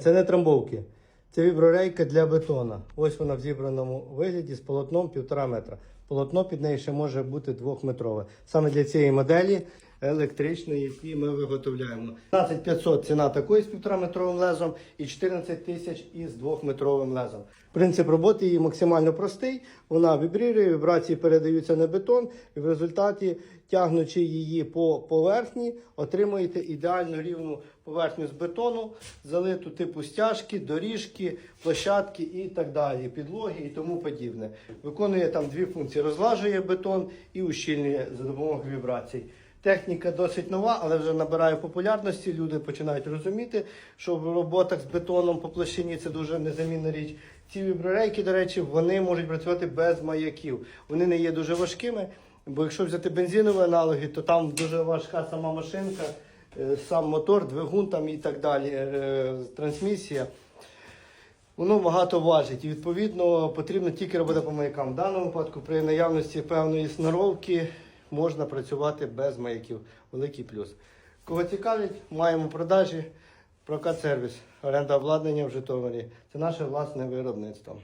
Це не трамбовки. Це віброрейка для бетона. Ось вона в зібраному вигляді з полотном 1,5 метра. Полотно під нею ще може бути 2-метрове. Саме для цієї моделі електричної, які ми виготовляємо. 15500 ціна такої з 1,5 метровим лезом і 14 тисяч із 2-метровим лезом. Принцип роботи її максимально простий. Вона вібрірує, вібрації передаються на бетон, і в результаті, тягнучи її по поверхні, отримуєте ідеально рівну поверхню з бетону, залиту типу стяжки, доріжки, площадки і так далі, підлоги і тому подібне. Виконує там дві функції: розлажує бетон і ущільнює за допомогою вібрацій. Техніка досить нова, але вже набирає популярності. Люди починають розуміти, що в роботах з бетоном по площині це дуже незамінна річ. Ці віброрейки, до речі, вони можуть працювати без маяків. Вони не є дуже важкими, бо якщо взяти бензинові аналоги, то там дуже важка сама машинка, е, сам мотор, двигун там і так далі, е, трансмісія. Воно багато важить і відповідно потрібно тільки робота по маякам. В даному випадку при наявності певної сноровки можна працювати без маяків. Великий плюс. Кого цікавить, маємо продажі прокат сервіс, оренда обладнання в Житомирі. Це наше власне виробництво.